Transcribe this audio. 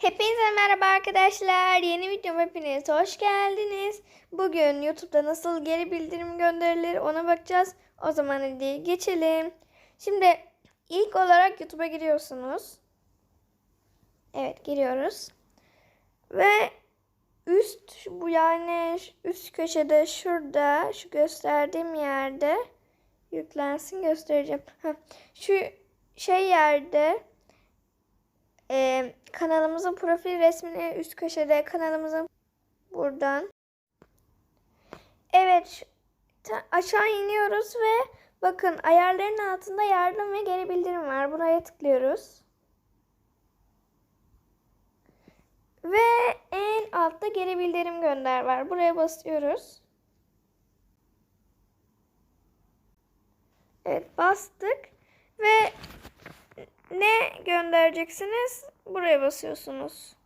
Hepinize merhaba arkadaşlar. Yeni videoma hepiniz hoş geldiniz. Bugün YouTube'da nasıl geri bildirim gönderilir ona bakacağız. O zaman hadi geçelim. Şimdi ilk olarak YouTube'a giriyorsunuz. Evet giriyoruz. Ve üst bu yani üst köşede şurada şu gösterdiğim yerde yüklensin göstereceğim. Şu şey yerde ee, kanalımızın profil resmini üst köşede kanalımızın buradan. Evet aşağı iniyoruz ve bakın ayarların altında yardım ve geri bildirim var. Buraya tıklıyoruz. Ve en altta geri bildirim gönder var. Buraya basıyoruz. Evet bastık ve göndereceksiniz? Buraya basıyorsunuz.